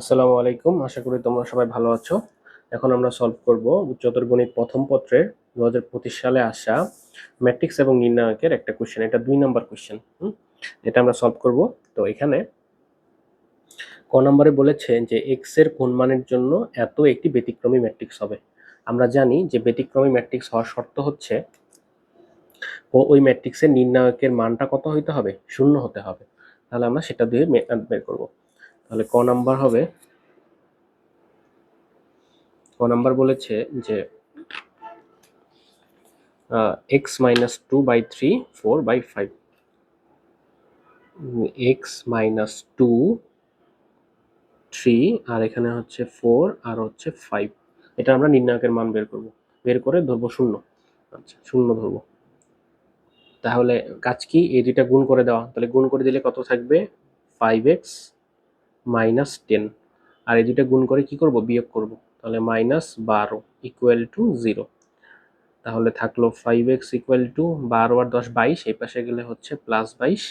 আসসালামু আলাইকুম। আশা করি তোমরা সবাই ভালো আছো। এখন আমরা সলভ করব উচ্চতর গণিত প্রথম পত্রের দু হাজার পঁচিশ সালে আসা ম্যাট্রিক্স এবং নির্ণায়কের একটা কোশ্চেন এটা দুই নাম্বার কোশ্চেন এটা আমরা সলভ করব। তো এখানে ক নম্বরে বলেছে যে এক্সের কোন মানের জন্য এত একটি ব্যতিক্রমী ম্যাট্রিক্স হবে। আমরা জানি যে ব্যতিক্রমী ম্যাট্রিক্স হওয়ার শর্ত হচ্ছে ও- ওই ম্যাট্রিক্সের নির্ণায়কের মানটা কত হইতে হবে? শূন্য হতে হবে। তাহলে আমরা সেটা দিয়ে বের করব। তাহলে ক নাম্বার হবে? ক নাম্বার বলেছে যে x minus two by three four by five x minus two three আর এখানে হচ্ছে ফোর আর হচ্ছে ফাইভ এটা আমরা নির্ণায়কের মান বের করব। বের করে ধরবো শূন্য। আচ্ছা শূন্য ধরবো। তাহলে কাজ কি? এই দুইটা গুণ করে দেওয়া। তাহলে গুণ করে দিলে কত থাকবে? ফাইভ এক্স মাইনাস টেন আর এই দুইটা গুণ করে কি করব? বিয়োগ করব। তাহলে মাইনাস বারো ইকুয়াল টু জিরো তাহলে থাকল ফাইভ এক্স ইকুয়াল টু বারো আর দশ বাইশ এই পাশে গেলে হচ্ছে প্লাস বাইশ।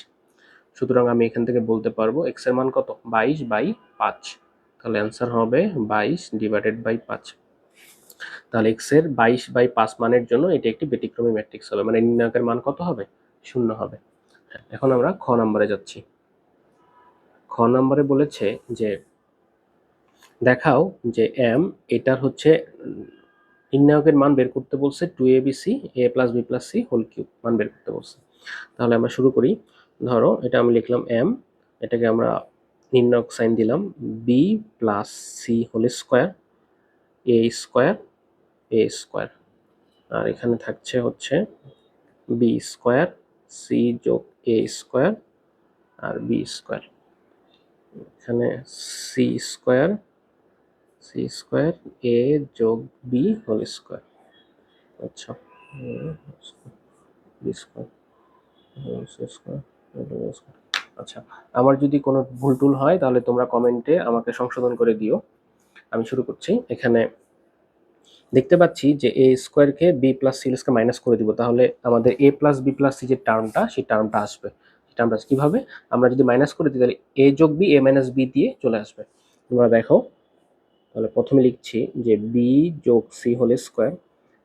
সুতরাং আমি এখান থেকে বলতে পারব এক্সের মান কত? বাইশ বাই পাঁচ। তাহলে অ্যান্সার হবে বাইশ ডিভাইডেড বাই পাঁচ। তাহলে এক্সের বাইশ বাই পাঁচ মানের জন্য এটি একটি ব্যতিক্রমী ম্যাট্রিক্স হবে। মানে নির্ণায়কের মান কত হবে? শূন্য হবে। হ্যাঁ, এখন আমরা খ নম্বরে যাচ্ছি। নম্বরে বলেছে যে, দেখাও যে এম এটার হচ্ছে নির্ণায়কের মান বের করতে বলছে two A B C A plus B plus C whole cube মান বের করতে বলছে। তাহলে আমরা শুরু করি। ধরো, এটা আমি লিখলাম এম এটাকে আমরা নির্ণায়ক সাইন দিলাম B plus C whole square A square A square আর এখানে থাকছে হচ্ছে বি স্কোয়ার সি যোগ এ স্কোয়ার আর বি স্কোয়ার এখানে C square C square A যোগ বি হোল স্কোয়ার আচ্ছা আচ্ছা আমার যদি কোনো ভুল টুল হয় তাহলে তোমরা কমেন্টে আমাকে সংশোধন করে দিও। আমি শুরু করছি, এখানে দেখতে পাচ্ছি যে এ স্কোয়ারকে B plus C square minus করে দিব, তাহলে আমাদের A plus B plus C যে টার্মটা সেই টার্মটা আসবে। সেটা আমরা কীভাবে, আমরা যদি মাইনাস করে দিই, তাহলে এ যোগ বি এ মাইনাস বি দিয়ে চলে আসবে। তোমরা দেখো, তাহলে প্রথমে লিখছি যে বি যোগ সি হোল স্কোয়ার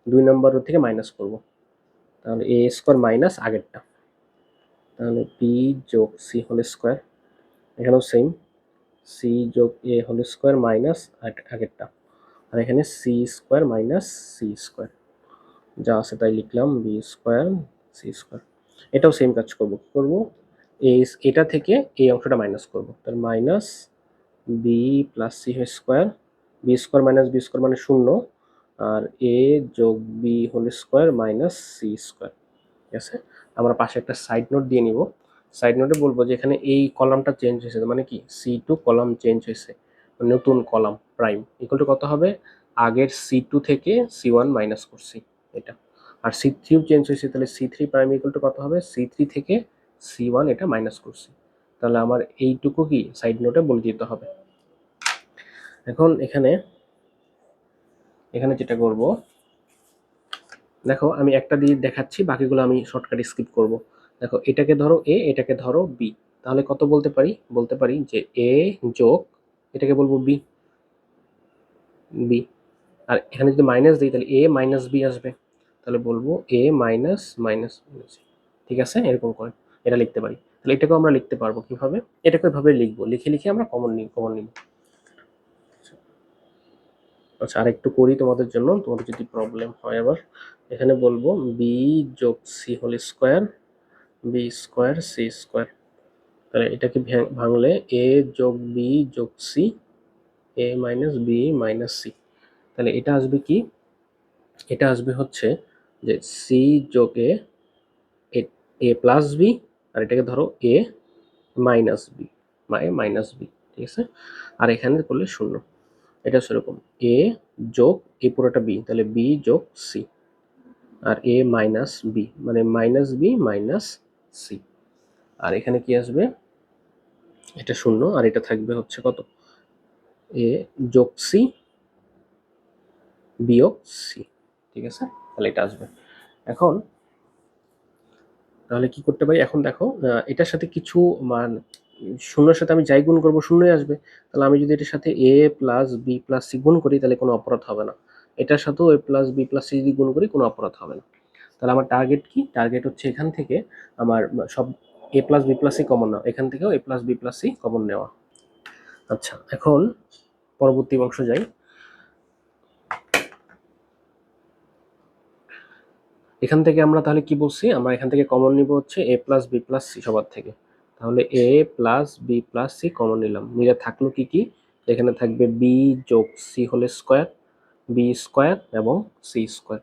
দুই নম্বর থেকে মাইনাস করব। তাহলে এ স্কোয়ার মাইনাস আগেরটা। তাহলে বি যোগ সি হোল স্কোয়ার এখানেও সেম সি যোগ এ হোল স্কোয়ার মাইনাস আগেরটা। আর এখানে C square minus C square যা আছে তাই লিখলাম বি স্কোয়ার সি স্কোয়ার এটাও সেম কাজ করব, কি করব? এই এটা থেকে এই অংশটা মাইনাস করব। তাহলে minus B plus C square B square minus B square মানে শূন্য, আর এ যোগ B whole square minus C square ঠিক আছে? আমরা পাশে একটা সাইড নোট দিয়ে নিব। সাইড নোটে বলব যে এখানে এই কলামটা চেঞ্জ হয়েছে মানে কি? সি টু কলাম চেঞ্জ হয়েছে, নতুন কলাম প্রাইম ইকুয়াল টু কত হবে? আগের সি টু থেকে সি ওয়ান মাইনাস করছি, এটা। আর সি থ্রিও চেঞ্জ হয়েছে, তাহলে C three prime equal to কত হবে? সি থ্রি থেকে সি ওয়ান এটা মাইনাস করছি। তাহলে আমার এইটুকু কি সাইড নোটে বলে দিতে হবে। এখন এখানে এখানে যেটা করব, দেখো আমি একটা দিয়ে দেখাচ্ছি, বাকিগুলো আমি শর্টকাট স্কিপ করব। দেখো এটাকে ধরো এ এটাকে ধরো বি তাহলে কত বলতে পারি? বলতে পারি যে এ যোগ, এটাকে বলব বি বি আর এখানে যদি মাইনাস দিই, তাহলে এ মাইনাস বি আসবে। তাহলে বলব এ মাইনাস মাইনাস ঠিক আছে? এরকম করে। এটা লিখতে পারি। তাহলে এটাকেও আমরা লিখতে পারব কীভাবে? এটাকে এভাবে লিখব। লিখে লিখে আমরা কমন নিই কমন নিব। আচ্ছা আর একটু করি তোমাদের জন্য। তোমাদের যদি প্রবলেম হয় আবার। এখানে বলব বি যোগ C whole square B square C square তাহলে এটাকে ভাঙলে এ যোগ বি যোগ C A minus B minus C তাহলে এটা আসবে কি? এটা আসবে হচ্ছে যে সি যোগ এ এ প্লাস বি আর এটাকে ধরো A minus B A minus B ঠিক আছে? আর এখানে করলে শূন্য। এটা সেরকম। এ যোগ এ পুরোটা বি তাহলে বি যোগ সি আর এ মাইনাস বি মানে মাইনাস বি মাইনাস সি আর এখানে কি আসবে? এটা শূন্য, আর এটা থাকবে হচ্ছে কত? এ যোগ সি বিয়োগ সি ঠিক আছে? তাহলে এটা আসবে। এখন তাহলে কি করতে পারি? এখন দেখো এটার সাথে কিছু মান, শূন্যের সাথে আমি যাই গুণ করব, শূন্যই আসবে। তাহলে আমি যদি এটার সাথে A plus B plus C গুণ করি, তাহলে কোনো অপরাধ হবে না। এটার সাথেও A plus B plus C যদি গুণ করি, কোনো অপরাধ হবে না। তাহলে আমার টার্গেট কি? টার্গেট হচ্ছে এখান থেকে আমার সব A plus B plus C common নেওয়া। এখান থেকেও A plus B plus C common নেওয়া। আচ্ছা এখন পরবর্তী অংশ যাই। এখান থেকে আমরা তাহলে কি বলছি? আমরা এখান থেকে কমন নিব হচ্ছে A plus B plus C সবার থেকে। তাহলে A plus B plus C common নিলাম। নিলে থাকল কি কি? এখানে থাকবে বি যোগ সি হলে স্কোয়ার বি স্কোয়ার এবং সি স্কোয়ার।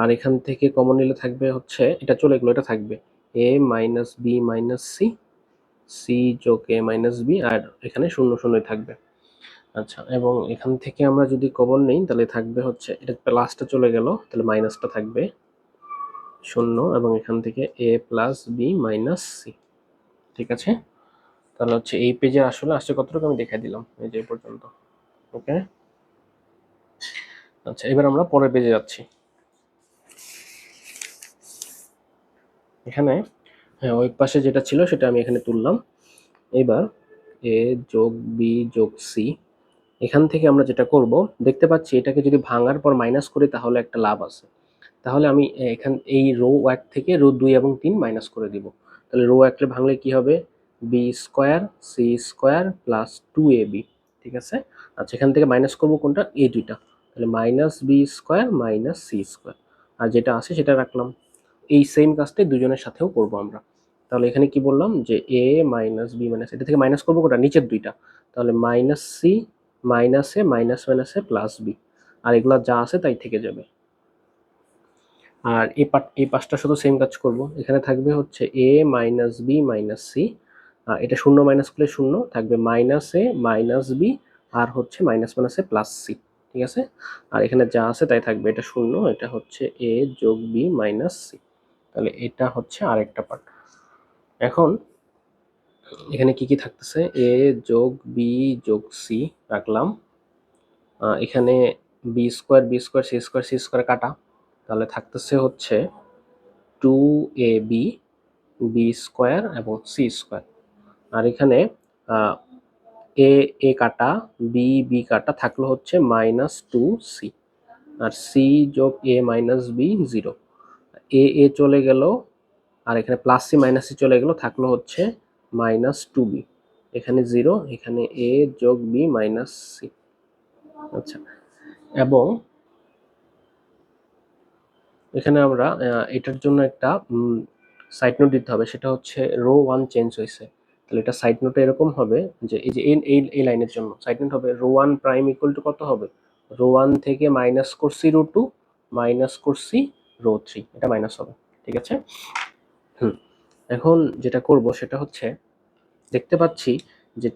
আর এখান থেকে কমন নিলে থাকবে হচ্ছে, এটা চলে গেলো, এটা থাকবে A minus B minus C C যোগ এ মাইনাস বি আর এখানে শূন্য শূন্যই থাকবে। আচ্ছা এবং এখান থেকে আমরা যদি কমন নেই, তাহলে থাকবে হচ্ছে, এটা প্লাসটা চলে গেল, তাহলে মাইনাসটা থাকবে শূন্য এবং এখান থেকে A plus B minus C. ঠিক আছে? তাহলে হচ্ছে এই পেজে আসলে আসছে কতটুকু আমি দেখাই দিলাম, এই যে পর্যন্ত। ওকে? আচ্ছা এবার আমরা পরের পেজে যাচ্ছি। এখানে হ্যাঁ ওই পাশে যেটা ছিল সেটা আমি এখানে তুললাম। এবার এ যোগ বি যোগ সি। এখান থেকে আমরা যেটা করব, দেখতে পাচ্ছি এটাকে যদি ভাঙার পর মাইনাস করি তাহলে একটা লাভ আছে। তাহলে আমি এখান, এই রো এক থেকে রো দুই এবং তিন মাইনাস করে দিব। তাহলে রো একলে ভাঙলে কি হবে? B square C square plus two A B ঠিক আছে? আচ্ছা এখান থেকে মাইনাস করব কোনটা? এই দুইটা। তাহলে minus B square minus C square. আর যেটা আছে সেটা রাখলাম। এই সেম কাজটাই দুজনের সাথেও করব আমরা। তাহলে এখানে কি বললাম? যে এ মাইনাস বি মাইনাস, এটা থেকে মাইনাস করব কোনটা? নিচের দুইটা। তাহলে minus C minus A minus minus A plus B আর এগুলো যা আছে তাই থেকে যাবে। আর এই পার্ট এই পাশটা শুধু সেম কাজ করব। এখানে থাকবে হচ্ছে A minus B minus C এটা শূন্য মাইনাস করলে শূন্য, থাকবে মাইনাস এ মাইনাস বি আর হচ্ছে minus minus A plus C ঠিক আছে? আর এখানে যা আছে তাই থাকবে, এটা শূন্য, এটা হচ্ছে এ যোগ বি মাইনাস সি তাহলে এটা হচ্ছে আরেকটা পার্ট এখন এখানে কি কি থাকতেছে? এ যোগ বি যোগ সি রাখলাম। এখানে B square B square C square C square কাটা। তাহলে থাকতেছে হচ্ছে two A B B square এবং সি স্কোয়ার আর এখানে এ এ কাটা বি বি কাটা থাকল হচ্ছে মাইনাস টু সি আর সি যোগ A minus B zero A A চলে গেল, আর এখানে প্লাস সি মাইনাস সি চলে গেল, থাকল হচ্ছে মাইনাস টু বি এখানে জিরো এখানে এ যোগ বি মাইনাস সি আচ্ছা এবং এখানে আমরা এটার জন্য একটা সাইড নোট দিতে হবে। সেটা হচ্ছে রো ওয়ান চেঞ্জ হয়েছে। তাহলে এটা সাইড নোটে এরকম হবে যে, এই যে, এই এই লাইনের জন্য সাইড নোট হবে row one prime equal to কত হবে? রো ওয়ান থেকে মাইনাস করছি রো টু মাইনাস করছি রো থ্রি এটা মাইনাস হবে। ঠিক আছে? হুম। এখন যেটা করব সেটা হচ্ছে, দেখতে পাচ্ছি যে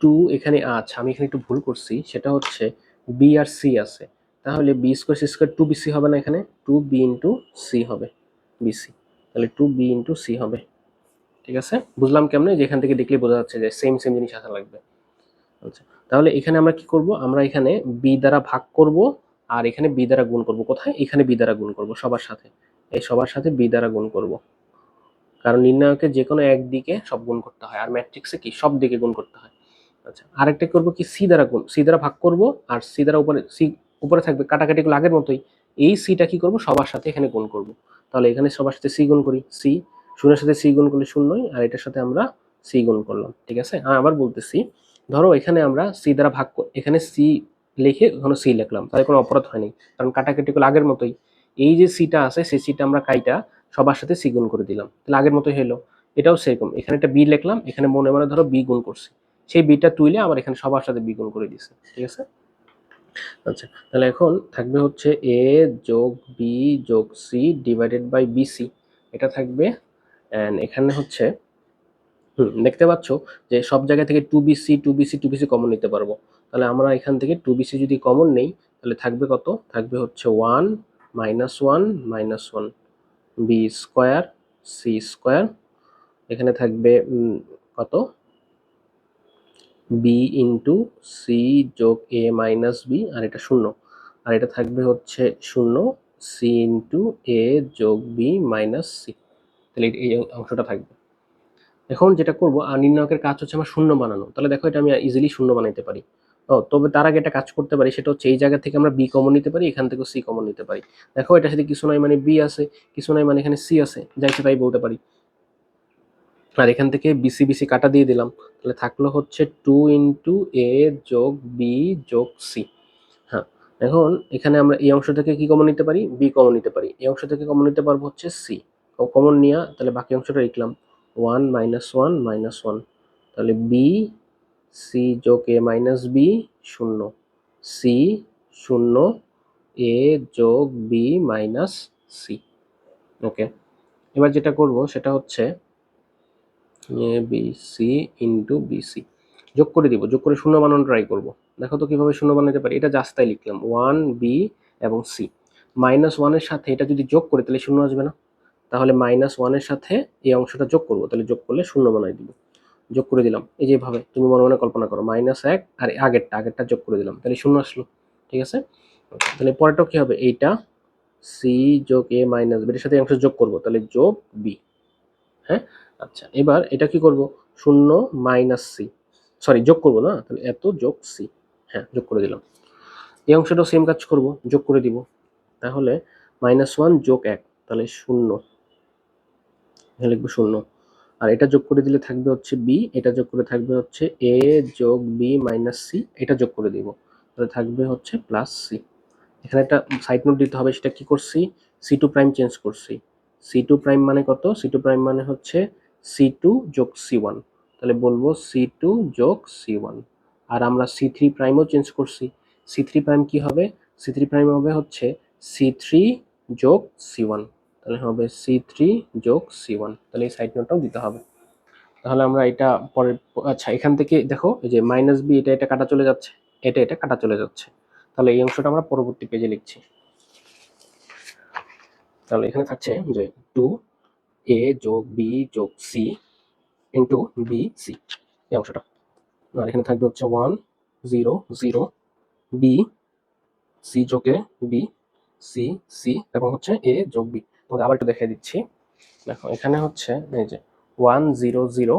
টু এখানে আছে। আমি এখানে একটু ভুল করছি। সেটা হচ্ছে বি আর সি আছে। তাহলে B square C square two BC হবে না এখানে? টু বি ইন্টু সি হবে বিসি তাহলে টু বি ইন্টু সি হবে। ঠিক আছে? বুঝলাম কেমনে? যে এখান থেকে দেখলে বোঝা যাচ্ছে যে সেম সেম জিনিস আসা লাগবে। আচ্ছা তাহলে এখানে আমরা কি করব? আমরা এখানে বি দ্বারা ভাগ করব আর এখানে বি দ্বারা গুণ করব। কোথায়? এখানে বি দ্বারা গুণ করব, সবার সাথে। এই সবার সাথে বি দ্বারা গুণ করব। কারণ নির্ণায়কে যে কোনো একদিকে সব গুণ করতে হয়, আর ম্যাট্রিক্সে কি? সব দিকে গুণ করতে হয়। আচ্ছা আরেকটা করব কি? সি দ্বারা গুণ সি দ্বারা ভাগ করব আর সি দ্বারা উপরে সি উপরে থাকবে কাটাকাটিগুলো আগের মতোই। এই সিটা কি করব? সবার সাথে এখানে গুণ করব। তাহলে এখানে সবার সাথে সি গুণ করি। সি শূন্যের সাথে সি গুণ করলে শূন্যই, আর এটার সাথে আমরা সি গুণ করলাম, ঠিক আছে? আবার বলতেছি, ধরো এখানে আমরা সি দ্বারা ভাগ এখানে সি লিখে ওখানে সি লিখলাম, তাহলে কোনো অপরাধ হয়নি। কারণ কাটাকাটিগুলো আগের মতোই। এই যে সিটা আছে, সেই সিটা আমরা কাইটা সবার সাথে সি গুণ করে দিলাম। তাহলে আগের মতোই হলো। এটাও সেরকম। এখানে একটা বি লিখলাম, এখানে মনে মনে ধরো বি গুণ করছি। সেই বিটা তুইলে আবার এখানে সবার সাথে বি গুণ করে দিছে, ঠিক আছে? আচ্ছা তাহলে এখন থাকবে হচ্ছে এ যোগ বি যোগ সি ডিভাইডেড বাই বিসি এটা থাকবে অ্যান্ড এখানে হচ্ছে, হুম, দেখতে পাচ্ছ যে সব জায়গা থেকে two BC two BC two BC common নিতে পারব। তাহলে আমরা এখান থেকে টু বিসি যদি কমন নেই, তাহলে থাকবে কত? থাকবে হচ্ছে one minus one minus one B square C square এখানে থাকবে কত? বি ইন্টু সি যোগ এ মাইনাস বি আর এটা শূন্য। আর এটা থাকবে হচ্ছে শূন্য সি ইন্টু এ যোগ বি মাইনাস সি তাহলে এই অংশটা থাকবে। এখন যেটা করব, আর নির্ণায়কের কাজ হচ্ছে আমার শূন্য বানানো। তাহলে দেখো এটা আমি ইজিলি শূন্য বানাইতে পারি। ও, তবে তার আগে একটা কাজ করতে পারি, সেটা হচ্ছে এই জায়গা থেকে আমরা বি কমন নিতে পারি, এখান থেকেও সি কমন নিতে পারি। দেখো এটার সাথে কিছু নাই মানে বি আছে, কিছু নাই মানে এখানে সি আছে যাইছে তাই বলতে পারি। আর এখান থেকে বিসি বিসি কাটা দিয়ে দিলাম। তাহলে থাকল হচ্ছে টু ইন্টু এ যোগ বি যোগ সি হ্যাঁ এখন এখানে আমরা এই অংশ থেকে কি কমন নিতে পারি? বি কমন নিতে পারি। এই অংশ থেকে কমন নিতে পারব হচ্ছে সি ও কমন নিয়ে, তাহলে বাকি অংশটা লিখলাম। One minus one minus one তাহলে বি সি যোগ এ মাইনাস বি শূন্য। সি শূন্য এ যোগ বি মাইনাস সি ওকে এবার যেটা করব সেটা হচ্ছে A B C into BC যোগ করে দিব, যোগ করে শূন্য বানানো ট্রাই করব। দেখো তো কীভাবে শূন্য বানাতে পারি, এটা জাস্তাই লিখলাম ওয়ান বি এবং সি মাইনাস ওয়ানের সাথে এটা যদি যোগ করি, তাহলে শূন্য আসবে না। তাহলে মাইনাস ওয়ানের সাথে এই অংশটা যোগ করব, তাহলে যোগ করলে শূন্য বানাই দিব। যোগ করে দিলাম, এই যেভাবে তুমি মনে মনে কল্পনা করো মাইনাস এক আর আগেরটা আগেরটা যোগ করে দিলাম, তাহলে শূন্য আসলো, ঠিক আছে? তাহলে পরেরটা কি হবে, এইটা সি যোগ এ মাইনাস বি এর সাথে অংশ যোগ করব, তাহলে যোগ বি হ্যাঁ? আচ্ছা এবার এটা কি করব? শূন্য মাইনাস সি। সরি, যোগ করব না? তাহলে এত যোগ সি। হ্যাঁ যোগ করে দিলাম। এই অংশটাও সেম কাজ করব, যোগ করে দিব। তাহলে মাইনাস ওয়ান যোগ এক, তাহলে শূন্য। এখানে লিখব শূন্য। আর এটা যোগ করে দিলে থাকবে হচ্ছে বি, এটা যোগ করে থাকবে হচ্ছে এ যোগ বি মাইনাস সি, এটা যোগ করে দিব। তাহলে থাকবে হচ্ছে প্লাস সি। এখানে একটা সাইড নোট দিতে হবে, সেটা কি করছি? সি টু প্রাইম চেঞ্জ করছি। সি টু প্রাইম মানে কত? সি টু প্রাইম মানে হচ্ছে সি টু যোগ সি ওয়ান তাহলে বলব সি টু যোগ সি ওয়ান আর আমরা সি থ্রি প্রাইমও চেঞ্জ করছি। সি থ্রি প্রাইম কি হবে? সি থ্রি প্রাইম হবে হচ্ছে সি থ্রি যোগ সি ওয়ান তাহলে হবে সি থ্রি যোগ সি ওয়ান তাহলে এই সাইড নোটটাও দিতে হবে। তাহলে আমরা এটা পরে আচ্ছা এখান থেকে দেখো, এই যে মাইনাস বি এটা এটা কাটা চলে যাচ্ছে। এটা এটা কাটা চলে যাচ্ছে। তাহলে এই অংশটা আমরা পরবর্তী পেজে লিখছি। তাহলে এখানে থাকছে যে টু এ যোগ বি যোগ সি ইন্টু বি সি এই অংশটা। আর এখানে থাকবে হচ্ছে one zero zero B C যোগ এ বি সি সি এবং হচ্ছে এ যোগ বি তোমাদের আবার একটু দেখে দিচ্ছি। দেখো, এখানে হচ্ছে, এই যে one zero zero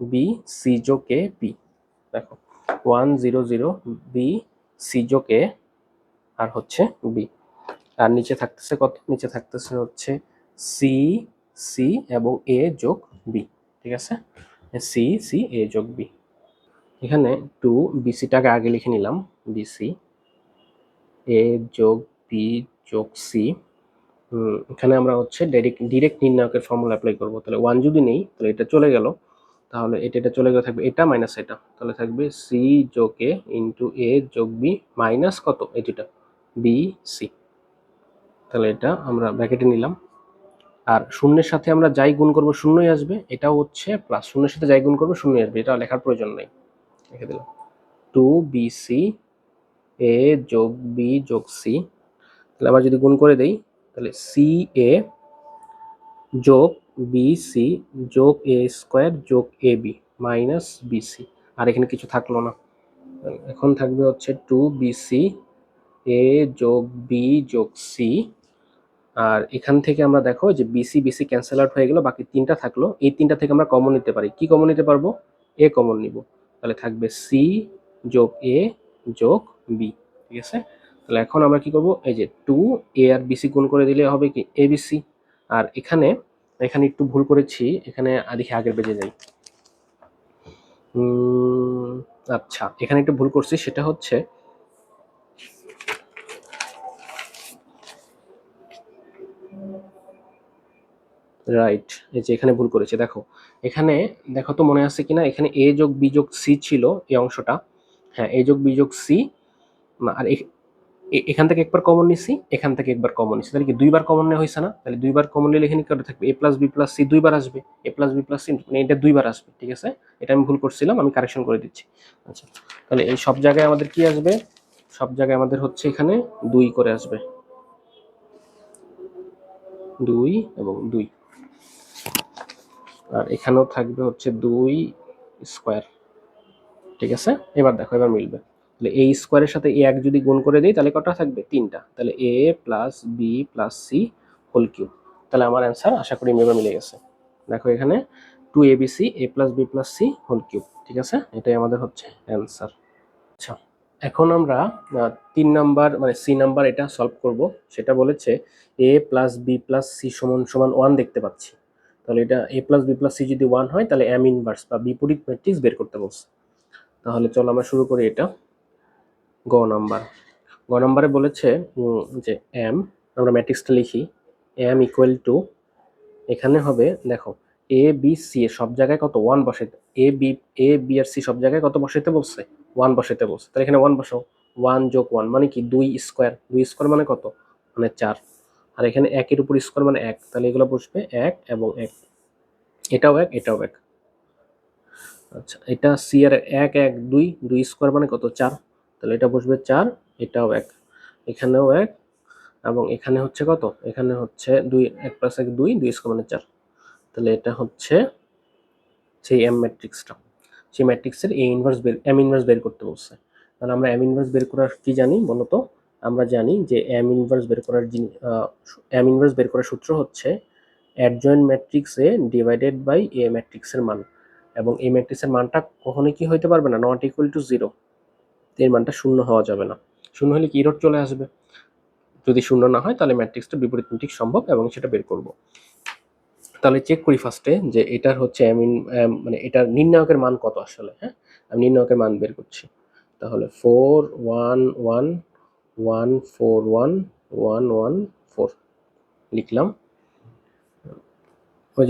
B C যোগ এ বি দেখো one zero zero B C যোগ এ আর হচ্ছে বি আর নিচে থাকতেছে কত? নিচে থাকতেছে হচ্ছে সি সি এবং এ যোগ বি ঠিক আছে? সি সি এ যোগ বি এখানে টু বিসিটাকে আগে লিখে নিলাম বিসি এ যোগ বি যোগ সি এখানে আমরা হচ্ছে ডাইরেক্ট ডিরেক্ট নির্ণায়কের ফর্মুলা অ্যাপ্লাই করব। তাহলে ওয়ান যদি নেই, তাহলে এটা চলে গেল। তাহলে এটা এটা চলে গেলে থাকবে এটা মাইনাস এটা। তাহলে থাকবে সি যোগ এ ইন্টু এ যোগ বি মাইনাস কত? এটা বি সি তাহলে এটা আমরা ব্র্যাকেটে নিলাম। আর শূন্যের সাথে আমরা যাই গুণ করব শূন্যই আসবে, এটাও হচ্ছে প্লাস শূন্যের সাথে যাই গুণ করব শূন্যই আসবে, এটা লেখার প্রয়োজন নেই। লিখে দিলাম। টু বি সি এ যোগ বি যোগ সি তাহলে আবার যদি গুণ করে দেই, তাহলে সি এ যোগ বি সি যোগ এ স্কোয়ার যোগ A B minus B C আর এখানে কিছু থাকল না। এখন থাকবে হচ্ছে টু বি সি এ যোগ বি যোগ সি আর এখান থেকে আমরা দেখো যে বিসি বিসি ক্যান্সেল আউট হয়ে গেল, বাকি তিনটা থাকল। এই তিনটা থেকে আমরা কমন নিতে পারি। কি কমন নিতে পারব? এ কমন নিব। তাহলে থাকবে সি যোগ এ যোগ বি ঠিক আছে? তাহলে এখন আমরা কি করব? এই যে টু এ আর বিসি গুণ করে দিলে হবে কি? এ বিসি আর এখানে এখানে একটু ভুল করেছি। এখানে দেখি আগের পেজে যাই। আচ্ছা এখানে একটু ভুল করছি। সেটা হচ্ছে রাইট এই যে এখানে ভুল করেছে, দেখো। এখানে, দেখো তো মনে আছে কিনা? এখানে এ যোগ বি যোগ সি ছিল এই অংশটা। হ্যাঁ এ যোগ বি যোগ সি আর এ- এ- এখান থেকে একবার কমন নিছি, এখান থেকে একবার কমন নিছি। তাহলে কি দুইবার কমন নেওয়া হয়েছে না? তাহলে দুইবার কমন নিলে এখানে কত থাকবে? A plus B plus C দুইবার আসবে। A plus B plus C মানে এটা দুইবার আসবে, ঠিক আছে? এটা আমি ভুল করছিলাম, আমি কারেকশন করে দিচ্ছি। আচ্ছা তাহলে এই সব জায়গায় আমাদের কি আসবে? সব জায়গায় আমাদের হচ্ছে এখানে দুই করে আসবে। দুই এবং দুই। আর এখানেও থাকবে হচ্ছে দুই স্কোয়ার। ঠিক আছে? এবার দেখো, এবার মিলবে। তাহলে এ স্কোয়ারের সাথে এ এক যদি গুণ করে দিই, তাহলে কটা থাকবে? তিনটা। তাহলে A plus B plus C whole cube তাহলে আমার অ্যান্সার আশা করি এবার মিলে গেছে। দেখো এখানে two A B C A plus B plus C whole cube ঠিক আছে? এটাই আমাদের হচ্ছে অ্যান্সার আচ্ছা এখন আমরা তিন নাম্বার মানে সি নাম্বার এটা সলভ করব। সেটা বলেছে A plus B plus C সমান সমান ওয়ান দেখতে পাচ্ছি। তাহলে এটা A plus B plus C যদি ওয়ান হয়, তাহলে এম ইনভার্স বা বিপরীত ম্যাট্রিক্স বের করতে বলছে। তাহলে চলো আমরা শুরু করি এটা গ নাম্বার গ নাম্বারে বলেছে যে এম আমরা ম্যাট্রিক্সটা লিখি এম ইকুয়াল টু এখানে হবে, দেখো এ বি সি এ সব জায়গায় কত? ওয়ান বসাইতে এ বি এ বি আর সি সব জায়গায় কত বসাইতে বলছে? ওয়ান বসাইতে বলছে। তাহলে এখানে ওয়ান বসাও। ওয়ান যোগ ওয়ান মানে কি? দুই স্কোয়ার দুই স্কোয়ার মানে কত? মানে চার। আর এখানে একের উপর স্কোয়ার মানে এক। তাহলে এগুলো বসবে এক এবং এক। এটাও এক এটাও এক। আচ্ছা এটা সি আর এক এক, দুই দুই স্কোয়ার মানে কত? চার। তাহলে এটা বসবে চার, এটাও এক। এখানেও এক এবং এখানে হচ্ছে কত? এখানে হচ্ছে দুই, এক প্লাস এক, দুই দুই স্কোয়ার মানে চার। তাহলে এটা হচ্ছে সেই এম ম্যাট্রিক্সটা সেই ম্যাট্রিক্সের এ ইনভার্স বের এম ইনভার্স বের করতে বলছে। তাহলে আমরা এম ইনভার্স বের করার কি জানি বলতো? আমরা জানি যে এম ইনভার্স বের করার এম ইনভার্স বের করার সূত্র হচ্ছে adjoint matrix A divided by A ম্যাট্রিক্সের মান। এবং এই ম্যাট্রিক্সের মানটা কখনোই কি হইতে পারবে না নট ইকুয়াল টু জিরো এর মানটা শূন্য হওয়া যাবে না। শূন্য হলে কি রোড চলে আসবে? যদি শূন্য না হয়, তাহলে ম্যাট্রিক্সটা বিপরীত ম্যাট্রিক্স সম্ভব এবং সেটা বের করব। তাহলে চেক করি ফার্স্টে যে এটার হচ্ছে ইন মানে এটার নির্ণায়কের মান কত আসলে হ্যাঁ? আমি নির্ণায়কের মান বের করছি। তাহলে four one one one four one one one four লিখলাম।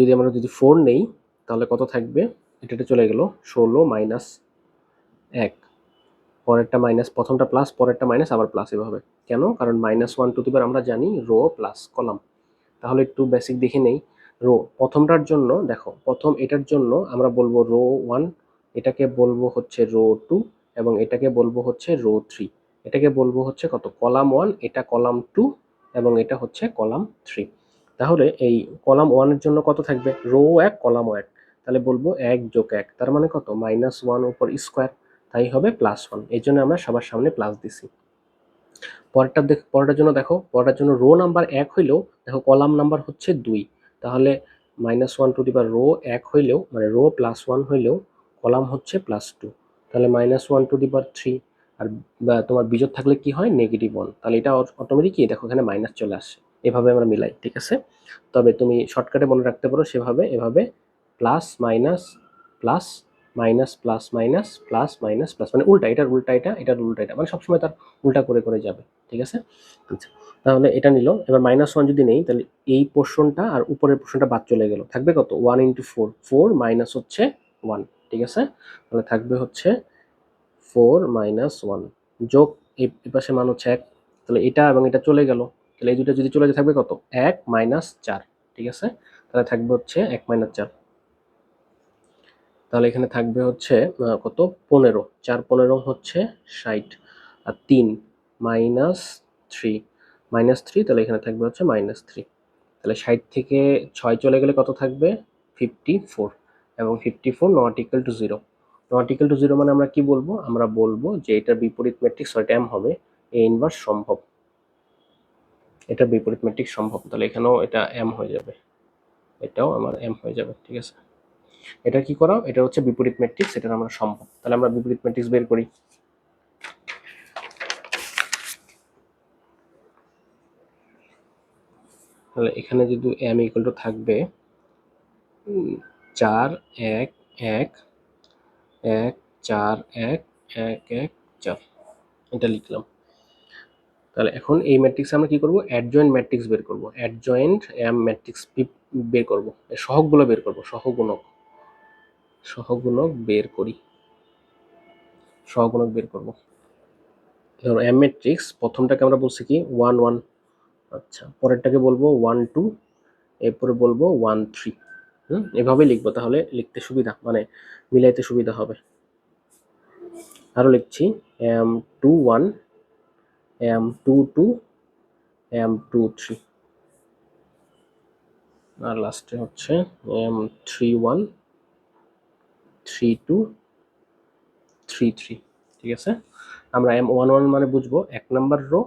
যদি আমরা যদি ফোর নেই, তাহলে কত থাকবে? এটা চলে গেল, ষোলো মাইনাস এক। পরেরটা মাইনাস প্রথমটা প্লাস পরেরটা মাইনাস আবার প্লাস এভাবে। কেন? কারণ মাইনাস ওয়ান টু দিবার আমরা জানি রো প্লাস কলাম তাহলে একটু বেসিক দেখে নেই। রো প্রথমটার জন্য, দেখো, প্রথম এটার জন্য আমরা বলব রো ওয়ান এটাকে বলব হচ্ছে রো টু এবং এটাকে বলব হচ্ছে রো থ্রি এটাকে বলব হচ্ছে কত? কলাম ওয়ান, এটা কলাম টু এবং এটা হচ্ছে কলাম থ্রি। তাহলে এই কলাম ওয়ানের জন্য কত থাকবে? রো এক, কলাম এক। তাহলে বলব এক যোগ এক। তার মানে কত? মাইনাস ওয়ান উপর স্কোয়ার। তাই হবে প্লাস ওয়ান। এই জন্য আমরা সবার সামনে প্লাস দিছি। পরেরটা দেখ, পরেরটার জন্য দেখো, পরেরটার জন্য রো নাম্বার এক হইলেও দেখো কলাম নাম্বার হচ্ছে দুই। তাহলে মাইনাস ওয়ান টু দিবার রো এক হইলেও মানে রো প্লাস ওয়ান হইলেও কলাম হচ্ছে প্লাস টু। তাহলে মাইনাস ওয়ান টু দিবার থ্রি। আর তোমার বিজোর থাকলে কি হয়? নেগেটিভ ওয়ান তাহলে এটা অটোমেটিকই দেখো এখানে মাইনাস চলে আসে। এভাবে আমরা মিলাই, ঠিক আছে? তবে তুমি শর্টকাটে মনে রাখতে পারো সেভাবে, এভাবে plus minus plus minus plus minus plus minus plus মানে উল্টা, এটার উল্টা এটা, এটার উল্টা এটা মানে সবসময় তার উল্টা করে করে যাবে, ঠিক আছে? আচ্ছা তাহলে এটা নিল। এবার মাইনাস ওয়ান যদি নেই, তাহলে এই পোর্শনটা আর উপরের পোর্শনটা বাদ চলে গেল। থাকবে কত? One into four four minus হচ্ছে ওয়ান ঠিক আছে? তাহলে থাকবে হচ্ছে ফোর মাইনাস ওয়ান। যোগ এই পাশে মান হচ্ছে এক। তাহলে এটা এবং এটা চলে গেল। তাহলে এই দুটো যদি চলে যায় থাকবে কত? এক মাইনাস চার, ঠিক আছে? তাহলে থাকবে হচ্ছে এক মাইনাস চার। তাহলে এখানে থাকবে হচ্ছে কত? পনেরো। চার পনেরো হচ্ছে ষাট। আর তিন মাইনাস থ্রি। মাইনাস থ্রি, তাহলে এখানে থাকবে হচ্ছে মাইনাস থ্রি। তাহলে ষাট থেকে ছয় চলে গেলে কত থাকবে? Fifty four. এবং fifty four not equal to zero not equal to zero মানে আমরা কি বলব? আমরা বলব যে এটার বিপরীত ম্যাট্রিক্স এটা এম হবে এ ইনভার্স সম্ভব। এটা বিপরীত ম্যাট্রিক্স সম্ভব। তাহলে এখানেও এটা এম হয়ে যাবে। এটাও আমার এম হয়ে যাবে, ঠিক আছে? এটা কি করা এটা হচ্ছে বিপরীত ম্যাট্রিক্স এটা আমরা সম্ভব। তাহলে আমরা বিপরীত ম্যাট্রিক্স বের করি। তাহলে এখানে যদি এম ইকুয়াল টু থাকবে চার, এক এক এক, চার, এক এক এক, চার। এটা লিখলাম। তাহলে এখন এই ম্যাট্রিক্সে আমরা কি করব? অ্যাডজয়েন্ট ম্যাট্রিক্স বের করব। অ্যাডজয়েন্ট এম ম্যাট্রিক্স বের করব। সহগগুলো বের করব। সহগুণক। সহগুণক বের করি। সহগুণক বের করব। ধরো এম ম্যাট্রিক্স প্রথমটাকে আমরা বলছি কি? ওয়ান ওয়ান আচ্ছা পরেরটাকে বলব ওয়ান টু এরপরে বলব ওয়ান থ্রি হুম, এভাবেই লিখব তাহলে লিখতে সুবিধা মানে মিলাইতে সুবিধা হবে। আরও লিখছি M two one M two two M two three আর লাস্টে হচ্ছে M three one three two three three ঠিক আছে? আমরা এম ওয়ান ওয়ান মানে বুঝব, এক নাম্বার রো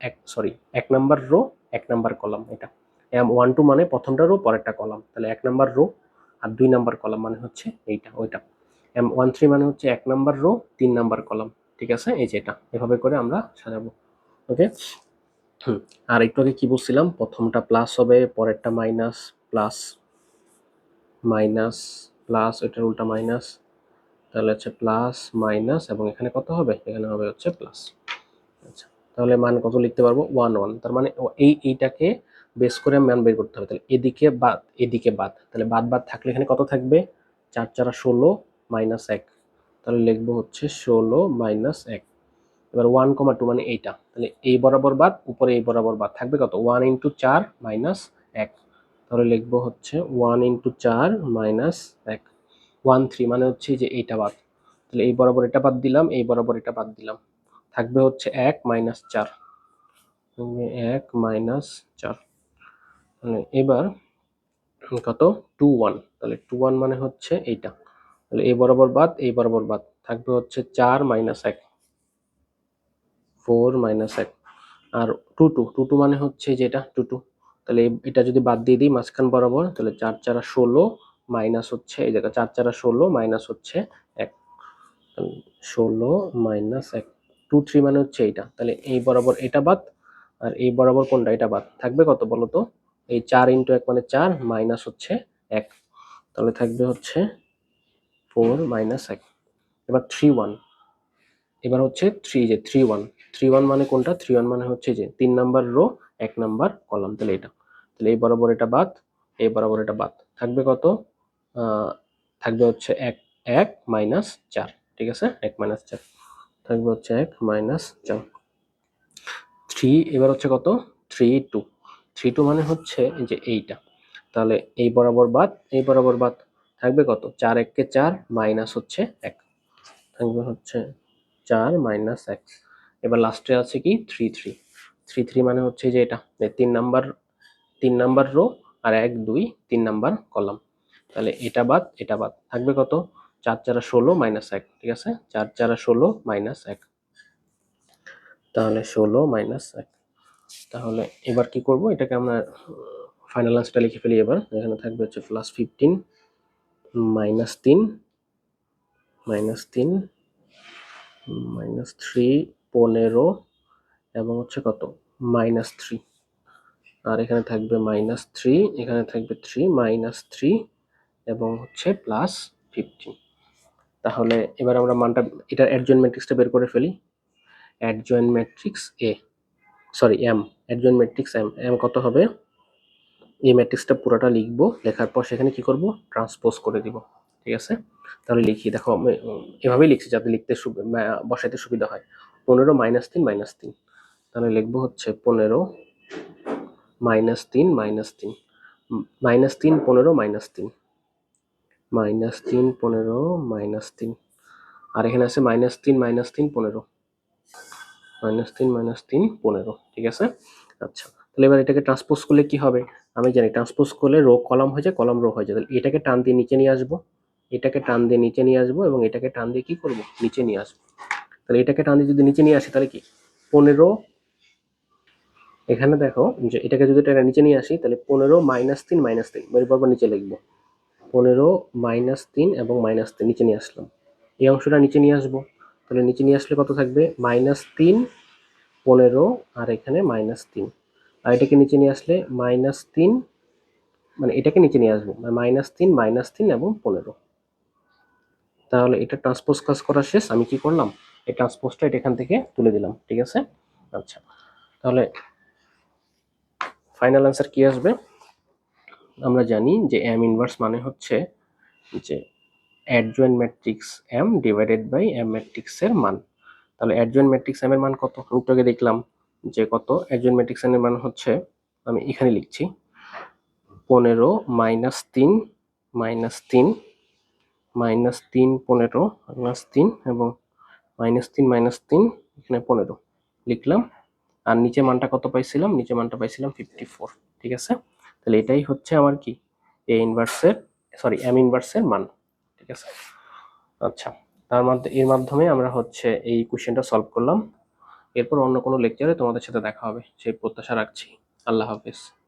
এক সরি এক নাম্বার রো এক নাম্বার কলাম এটা। এম ওয়ান টু মানে প্রথমটা রো পরেরটা কলাম তাহলে এক নাম্বার রো আর দুই নাম্বার কলাম মানে হচ্ছে এইটা, ওইটা। এম ওয়ান থ্রি মানে হচ্ছে এক নাম্বার রো তিন নাম্বার কলাম ঠিক আছে? এই যে এটা। এভাবে করে আমরা সাজাবো। ওকে আর একটু আগে কি বলছিলাম? প্রথমটা প্লাস হবে, পরেরটা মাইনাস প্লাস মাইনাস প্লাস ওইটার উল্টা মাইনাস তাহলে হচ্ছে প্লাস মাইনাস এবং এখানে কত হবে? এখানে হবে হচ্ছে প্লাস আচ্ছা। তাহলে মান কত লিখতে পারব? ওয়ান ওয়ান তার মানে এই, এইটাকে বেস করে মান বের করতে হবে। তাহলে এদিকে বাদ এদিকে বাদ। তাহলে বাদ বাদ থাকলে এখানে কত থাকবে? চার চারা ষোলো মাইনাস এক। তাহলে লিখব হচ্ছে ষোলো মাইনাস এক। এবার ওয়ান কমা টু মানে এইটা। তাহলে এই বরাবর বাদ, উপরে এই বরাবর বাদ। থাকবে কত? ওয়ান ইন্টু চার মাইনাস এক। তাহলে লিখব হচ্ছে ওয়ান ইন্টু চার মাইনাস এক। ওয়ান থ্রি মানে হচ্ছে যে এইটা বাদ। তাহলে এই বরাবর এটা বাদ দিলাম, এই বরাবর এটা বাদ দিলাম। থাকবে হচ্ছে এক মাইনাস চার। এক মাইনাস চার। তাহলে এবার কত? টু ওয়ান তাহলে টু ওয়ান মানে হচ্ছে এইটা। তাহলে এই বরাবর বাদ, এই বরাবর বাদ। থাকবে হচ্ছে চার মাইনাস এক। ফোর মাইনাস এক। আর টু টু টু টু মানে হচ্ছে যেটা টু টু তাহলে এ- এটা যদি বাদ দিয়ে দিই মাঝখান বরাবর, তাহলে চার চারা ষোলো মাইনাস হচ্ছে এই জায়গা চার চারা ষোলো মাইনাস হচ্ছে এক। ষোলো মাইনাস এক। টু থ্রি মানে হচ্ছে এইটা। তাহলে এই বরাবর এটা বাদ, আর এই বরাবর কোনটা, এটা বাদ। থাকবে কত বলো তো এই চার ইন্টু এক মানে চার মাইনাস হচ্ছে এক। তাহলে থাকবে হচ্ছে ফোর মাইনাস এক। এবার থ্রি ওয়ান এবার হচ্ছে থ্রি যে থ্রি ওয়ান থ্রি ওয়ান মানে কোনটা? থ্রি ওয়ান মানে হচ্ছে যে তিন নাম্বার রো এক নাম্বার কলাম তাহলে এটা। তাহলে এই বরাবর এটা বাদ, এই বরাবর এটা বাদ। থাকবে কত? থাকবে হচ্ছে এক এক মাইনাস চার। ঠিক আছে? এক মাইনাস চার। থাকবে হচ্ছে এক মাইনাস চার। থ্রি এবার হচ্ছে কত? থ্রি টু থ্রি টু মানে হচ্ছে যে এইটা। তাহলে এই বরাবর বাদ, এই বরাবর বাদ থাকবে কত? চার এককে চার মাইনাস হচ্ছে এক। থাকবে হচ্ছে চার মাইনাস এক। এবার লাস্টে আছে কি? থ্রি থ্রি থ্রি থ্রি মানে হচ্ছে যে এটা। তিন নাম্বার তিন নাম্বার রো আর এক, দুই, তিন নাম্বার কলাম তাহলে এটা বাদ এটা বাদ। থাকবে কত? চার চারা ষোলো মাইনাস এক। ঠিক আছে? চার চারা ষোলো মাইনাস এক। তাহলে ষোলো মাইনাস এক। তাহলে এবার কি করব? এটাকে আমরা ফাইনাল আনসারটা লিখে ফেলি এবার। এখানে থাকবে হচ্ছে প্লাস ফিফটিন মাইনাস তিন মাইনাস তিন মাইনাস থ্রি পনেরো, এবং হচ্ছে কত? মাইনাস থ্রি আর এখানে থাকবে মাইনাস থ্রি এখানে থাকবে থ্রি মাইনাস থ্রি এবং হচ্ছে প্লাস ফিফটিন তাহলে এবার আমরা মানটা, এটা অ্যাডজয়েন্ট ম্যাট্রিক্সটা বের করে ফেলি। Adjoint matrix A sorry M adjoint matrix M M কত হবে? এই ম্যাট্রিক্সটা পুরোটা লিখব। লেখার পর সেখানে কি করব? ট্রান্সপোজ করে দিব। ঠিক আছে? তাহলে লিখি। দেখো, আমি এভাবেই লিখছি যাতে লিখতে বসাইতে সুবিধা হয়। পনেরো মাইনাস তিন মাইনাস তিন। তাহলে লিখব হচ্ছে পনেরো মাইনাস তিন মাইনাস তিন। মাইনাস তিন, পনেরো মাইনাস তিন। মাইনাস তিন, পনেরো মাইনাস তিন। আর এখানে আছে মাইনাস তিন মাইনাস তিন, পনেরো। মাইনাস তিন মাইনাস তিন, পনেরো, ঠিক আছে? আচ্ছা তাহলে এবার এটাকে ট্রান্সপোজ করলে কি হবে? আমি জানি ট্রান্সপোজ করলে রো কলাম হয়ে যায় কলাম রো হয়ে যায়। তাহলে এটাকে টান দিয়ে নিচে নিয়ে আসব। এটাকে টান দিয়ে নিচে নিয়ে আসব এবং এটাকে টান দিয়ে কি করব? নিচে নিয়ে আসব। তাহলে এটাকে টান দিয়ে যদি নিচে নিয়ে আসি, তাহলে কি? পনেরো, এখানে দেখো, যে এটাকে যদি এটা নিচে নিয়ে আসি, তাহলে পনেরো মাইনাস তিন মাইনাস তিন বের পর নিচে লিখব। পনেরো মাইনাস তিন এবং মাইনাস তিন, নিচে নিয়ে আসলাম। এই অংশটা নিচে নিয়ে আসব। তাহলে নিচে নিয়ে আসলে কত থাকবে? মাইনাস তিন, পনেরো, আর এখানে মাইনাস তিন। আর এটাকে নিচে নিয়ে আসলে মাইনাস তিন মানে এটাকে নিচে নিয়ে আসব মাইনাস তিন মাইনাস তিন এবং পনেরো। তাহলে এটা ট্রান্সপোজ কাজ করা শেষ, আমি কি করলাম? এই ট্রান্সপোজটা এটা এখান থেকে তুলে দিলাম, ঠিক আছে? আচ্ছা তাহলে ফাইনাল অ্যান্সার কি আসবে? আমরা জানি যে এম ইনভার্স মানে হচ্ছে যে adjoint matrix M divided by M ম্যাট্রিক্সের মান। তাহলে অ্যাডজয়েন্ট ম্যাট্রিক্স এম এর মান কত? রূপটাকে দেখলাম যে কত? অ্যাডজয়েন্ট ম্যাট্রিক্স এম এর মান হচ্ছে, আমি এখানে লিখছি, পনেরো মাইনাস তিন মাইনাস তিন মাইনাস তিন পনেরো মাইনাস তিন এবং মাইনাস তিন মাইনাস তিন, এখানে পনেরো। লিখলাম, আর নিচে মানটা কত পাইছিলাম? নিচে মানটা পাইছিলাম ফিফটি ফোর ঠিক আছে? তাহলে এটাই হচ্ছে আমার কি? এ ইনভার্সের সরি এম ইনভার্সের মান। ঠিক আছে? আচ্ছা তার মধ্যে, এর মাধ্যমে আমরা হচ্ছে এই কোশ্চেনটা সলভ করলাম। এরপর অন্য কোনো লেকচারে তোমাদের সাথে দেখা হবে। সেই প্রত্যাশা রাখছি। আল্লাহ হাফেজ।